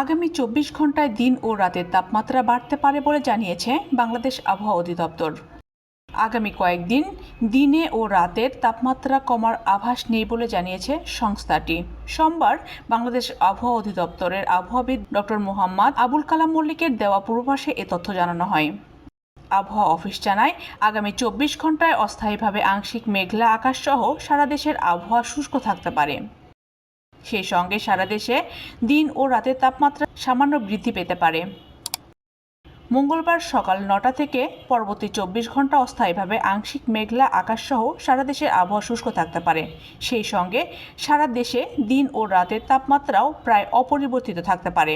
আগামী চব্বিশ ঘন্টায় দিন ও রাতের তাপমাত্রা বাড়তে পারে বলে জানিয়েছে বাংলাদেশ আবহাওয়া অধিদপ্তর। আগামী কয়েকদিন দিনে ও রাতের তাপমাত্রা কমার আভাস নেই বলে জানিয়েছে সংস্থাটি। সোমবার বাংলাদেশ আবহাওয়া অধিদপ্তরের আবহাওয়াবিদ ডক্টর মোহাম্মদ আবুল কালাম মল্লিকের দেওয়া পূর্বাভাসে এ তথ্য জানানো হয়। আবহাওয়া অফিস জানায়, আগামী চব্বিশ ঘন্টায় অস্থায়ীভাবে আংশিক মেঘলা আকাশসহ সারা দেশের আবহাওয়া শুষ্ক থাকতে পারে। সেই সঙ্গে সারা দেশে দিন ও রাতের তাপমাত্রা সামান্য বৃদ্ধি পেতে পারে। মঙ্গলবার সকাল নটা থেকে পরবর্তী চব্বিশ ঘণ্টা অস্থায়ীভাবে আংশিক মেঘলা আকাশসহ সারা দেশের আবহাওয়া শুষ্ক থাকতে পারে। সেই সঙ্গে সারা দেশে দিন ও রাতের তাপমাত্রাও প্রায় অপরিবর্তিত থাকতে পারে।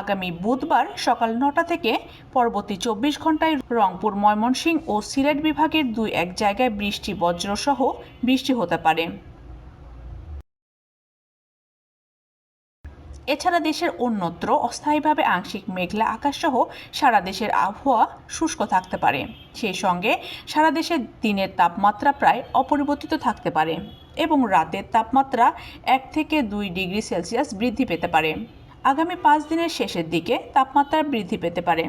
আগামী বুধবার সকাল নটা থেকে পরবর্তী চব্বিশ ঘন্টায় রংপুর, ময়মনসিংহ ও সিলেট বিভাগের দুই এক জায়গায় বৃষ্টি, বজ্রসহ বৃষ্টি হতে পারে। এছাড়া দেশের অন্যত্র অস্থায়ীভাবে আংশিক মেঘলা আকাশসহ সারা দেশের আবহাওয়া শুষ্ক থাকতে পারে। সেই সঙ্গে সারা দেশের দিনের তাপমাত্রা প্রায় অপরিবর্তিত থাকতে পারে এবং রাতের তাপমাত্রা এক থেকে দুই ডিগ্রি সেলসিয়াস বৃদ্ধি পেতে পারে। আগামী পাঁচ দিনের শেষের দিকে তাপমাত্রা বৃদ্ধি পেতে পারে।